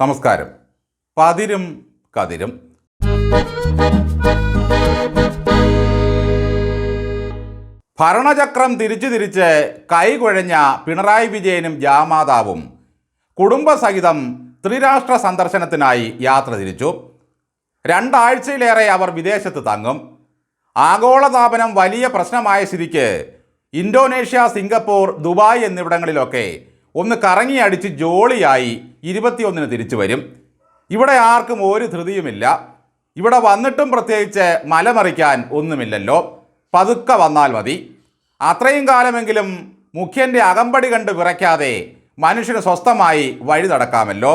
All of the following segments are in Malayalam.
നമസ്കാരം. പതിരും കതിരും. ഭരണചക്രം തിരിച്ചു തിരിച്ച് കൈകുഴഞ്ഞ പിണറായി വിജയനും ജാമാതാവും കുടുംബസഹിതം ത്രിരാഷ്ട്ര സന്ദർശനത്തിനായി യാത്ര തിരിച്ചു. രണ്ടാഴ്ചയിലേറെ അവർ വിദേശത്ത് തങ്ങും. ആഗോളതാപനം വലിയ പ്രശ്നമായ സ്ഥിതിക്ക് ഇന്തോനേഷ്യ സിംഗപ്പൂർ ദുബായ് എന്നിവിടങ്ങളിലൊക്കെ ഒന്ന് കറങ്ങി അടിച്ച് ജോളിയായി ഇരുപത്തിയൊന്നിന് തിരിച്ചു വരും. ഇവിടെ ആർക്കും ഒരു ധൃതിയുമില്ല. ഇവിടെ വന്നിട്ടും പ്രത്യേകിച്ച് മലമറിക്കാൻ ഒന്നുമില്ലല്ലോ. പതുക്കെ വന്നാൽ മതി. അത്രയും കാലമെങ്കിലും മുഖ്യന്റെ അകമ്പടി കണ്ട് വിറയ്ക്കാതെ മനുഷ്യന് സ്വസ്ഥമായി വഴി നടക്കാമല്ലോ.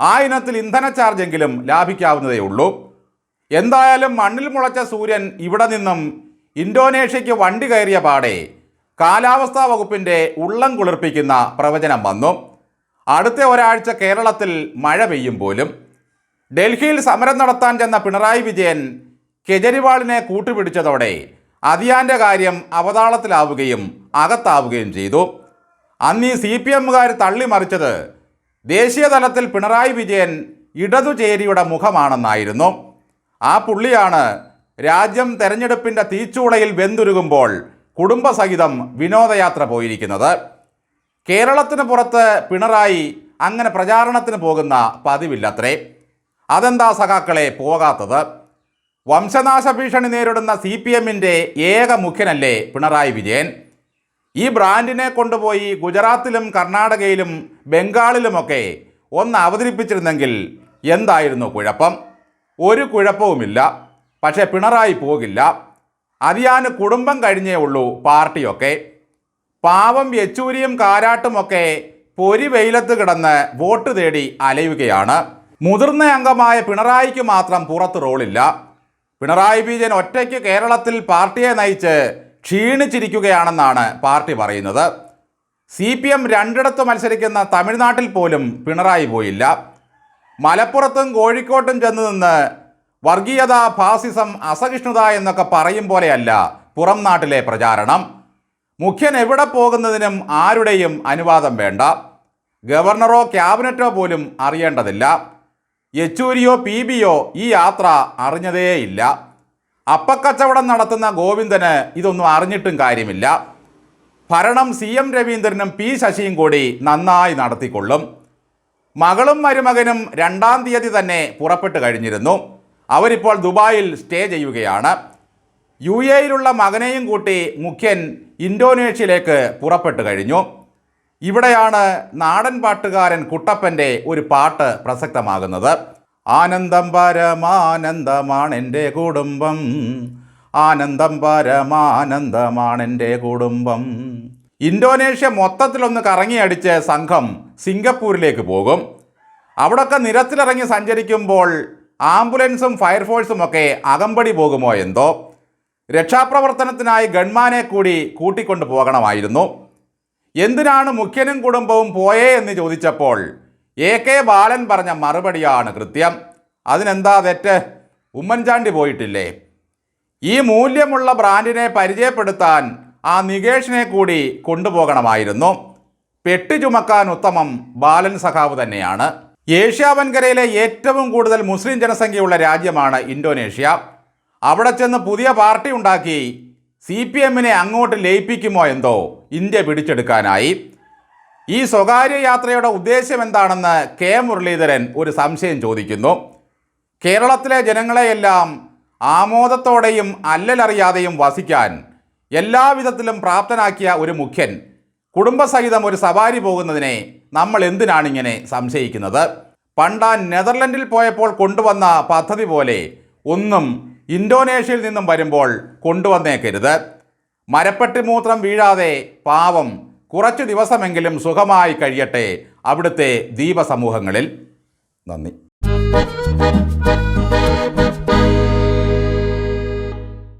ആ ഇനത്തിൽ ഇന്ധന ചാർജെങ്കിലും ലാഭിക്കാവുന്നതേ ഉള്ളൂ. എന്തായാലും മണ്ണിൽ മുളച്ച സൂര്യൻ ഇവിടെ നിന്നും ഇന്തോനേഷ്യയ്ക്ക് വണ്ടി കയറിയ പാടെ കാലാവസ്ഥാ വകുപ്പിന്റെ ഉള്ളം കുളിർപ്പിക്കുന്ന പ്രവചനം വന്നു. അടുത്ത ഒരാഴ്ച കേരളത്തിൽ മഴ പെയ്യും പോലും. ഡൽഹിയിൽ സമരം നടത്താൻ ചെന്ന പിണറായി വിജയൻ കെജരിവാളിനെ കൂട്ടുപിടിച്ചതോടെ അതിയാന്റെ കാര്യം അവതാളത്തിലാവുകയും അകത്താവുകയും ചെയ്തു. അന്ന് ഈ സി പി എമ്മുകാർ തള്ളിമറിച്ചത് ദേശീയ തലത്തിൽ പിണറായി വിജയൻ ഇടതുചേരിയുടെ മുഖമാണെന്നായിരുന്നു. ആ പുള്ളിയാണ് രാജ്യം തെരഞ്ഞെടുപ്പിന്റെ തീച്ചൂളയിൽ വെന്തുരുകുമ്പോൾ കുടുംബസഹിതം വിനോദയാത്ര പോയിരിക്കുന്നത്. കേരളത്തിന് പുറത്ത് പിണറായി അങ്ങനെ പ്രചാരണത്തിന് പോകുന്ന പതിവില്ലത്രേ. അതെന്താ സഖാക്കളെ പോകാത്തത്? വംശനാശ ഭീഷണി നേരിടുന്ന സി പി എമ്മിന്റെ ഏക മുഖ്യനല്ലേ പിണറായി വിജയൻ? ഈ ബ്രാൻഡിനെ കൊണ്ടുപോയി ഗുജറാത്തിലും കർണാടകയിലും ബംഗാളിലുമൊക്കെ ഒന്ന് അവതരിപ്പിച്ചിരുന്നെങ്കിൽ എന്തായിരുന്നു കുഴപ്പം? ഒരു കുഴപ്പവുമില്ല. പക്ഷേ പിണറായി പോകില്ല. അതിയാന് കുടുംബം കഴിഞ്ഞേ ഉള്ളൂ പാർട്ടിയൊക്കെ. പാവം യെച്ചൂരിയും കാരാട്ടുമൊക്കെ പൊരി വെയിലത്ത് കിടന്ന് വോട്ട് തേടി അലയുകയാണ്. മുതിർന്ന അംഗമായ പിണറായിക്ക് മാത്രം പുറത്ത് റോളില്ല. പിണറായി വിജയൻ ഒറ്റയ്ക്ക് കേരളത്തിൽ പാർട്ടിയെ നയിച്ച് ക്ഷീണിച്ചിരിക്കുകയാണെന്നാണ് പാർട്ടി പറയുന്നത്. സി പി എം രണ്ടിടത്ത് മത്സരിക്കുന്ന തമിഴ്നാട്ടിൽ പോലും പിണറായി പോയില്ല. മലപ്പുറത്തും കോഴിക്കോട്ടും ചെന്ന് നിന്ന് വർഗീയത ഫാസിസം അസഹിഷ്ണുത എന്നൊക്കെ പറയും പോലെയല്ല പുറം നാട്ടിലെ പ്രചാരണം. മുഖ്യൻ എവിടെ പോകുന്നതിനും ആരുടെയും അനുവാദം വേണ്ട. ഗവർണറോ ക്യാബിനറ്റോ പോലും അറിയേണ്ടതില്ല. യെച്ചൂരിയോ പി ബിയോ ഈ യാത്ര അറിഞ്ഞതേയില്ല. അപ്പക്കച്ചവടം നടത്തുന്ന ഗോവിന്ദന് ഇതൊന്നും അറിഞ്ഞിട്ടും കാര്യമില്ല. ഭരണം സി എം രവീന്ദ്രനും പി ശശിയും കൂടി നന്നായി നടത്തിക്കൊള്ളും. മകളും മരുമകനും രണ്ടാം തീയതി തന്നെ പുറപ്പെട്ടു കഴിഞ്ഞിരുന്നു. അവരിപ്പോൾ ദുബായിൽ സ്റ്റേ ചെയ്യുകയാണ്. യു എയിലുള്ള മകനെയും കൂട്ടി മുഖ്യൻ ഇന്തോനേഷ്യയിലേക്ക് പുറപ്പെട്ടു കഴിഞ്ഞു. ഇവിടെയാണ് നാടൻ പാട്ടുകാരൻ കുട്ടപ്പന്റെ ഒരു പാട്ട് പ്രസക്തമാകുന്നത്. ആനന്ദം പരമാനന്ദമാണെന്റെ കുടുംബം. ആനന്ദം പരമാനന്ദമാണെന്റെ കുടുംബം. ഇന്തോനേഷ്യ മൊത്തത്തിലൊന്ന് കറങ്ങിയടിച്ച് സംഘം സിംഗപ്പൂരിലേക്ക് പോകും. അവിടൊക്കെ നിരത്തിലിറങ്ങി സഞ്ചരിക്കുമ്പോൾ ആംബുലൻസും ഫയർഫോഴ്സും ഒക്കെ അകമ്പടി പോകുമോ എന്തോ? രക്ഷാപ്രവർത്തനത്തിനായി ഗൺമാനെ കൂടി കൂട്ടിക്കൊണ്ടു പോകണമായിരുന്നു. എന്തിനാണ് മുഖ്യനും കുടുംബവും പോയേ എന്ന് ചോദിച്ചപ്പോൾ എ കെ ബാലൻ പറഞ്ഞ മറുപടിയാണ് കൃത്യം. അതിനെന്താ തെറ്റ്? ഉമ്മൻചാണ്ടി പോയിട്ടില്ലേ? ഈ മൂല്യമുള്ള ബ്രാൻഡിനെ പരിചയപ്പെടുത്താൻ ആ നികേഷിനെ കൂടി കൊണ്ടുപോകണമായിരുന്നു. പെട്ടി ചുമക്കാൻ ഉത്തമം ബാലൻ സഖാവ് തന്നെയാണ്. ഏഷ്യ വൻകരയിലെ ഏറ്റവും കൂടുതൽ മുസ്ലിം ജനസംഖ്യയുള്ള രാജ്യമാണ് ഇന്തോനേഷ്യ. അവിടെ ചെന്ന് പുതിയ പാർട്ടി ഉണ്ടാക്കി സി പി എമ്മിനെ അങ്ങോട്ട് ലയിപ്പിക്കുമോ എന്തോ ഇന്ത്യ പിടിച്ചെടുക്കാനായി. ഈ സ്വകാര്യ യാത്രയുടെ ഉദ്ദേശ്യം എന്താണെന്ന് കെ. മുരളീധരൻ ഒരു സംശയം ചോദിക്കുന്നു. കേരളത്തിലെ ജനങ്ങളെയെല്ലാം ആമോദത്തോടെയും അല്ലലറിയാതെയും വസിക്കാൻ എല്ലാവിധത്തിലും പ്രാപ്തനാക്കിയ ഒരു മുഖ്യൻ കുടുംബസഹിതം ഒരു സവാരി പോകുന്നതിനെ നമ്മൾ എന്തിനാണ് ഇങ്ങനെ സംശയിക്കുന്നത്? പണ്ട നെതർലൻഡിൽ പോയപ്പോൾ കൊണ്ടുവന്ന പദ്ധതി പോലെ ഒന്നും ഇന്തോനേഷ്യയിൽ നിന്നും വരുമ്പോൾ കൊണ്ടുവന്നേക്കരുത്. മരപ്പെട്ടി മൂത്രം വീഴാതെ പാവം കുറച്ചു ദിവസമെങ്കിലും സുഖമായി കഴിയട്ടെ അവിടുത്തെ ദ്വീപസമൂഹങ്ങളിൽ. നന്ദി.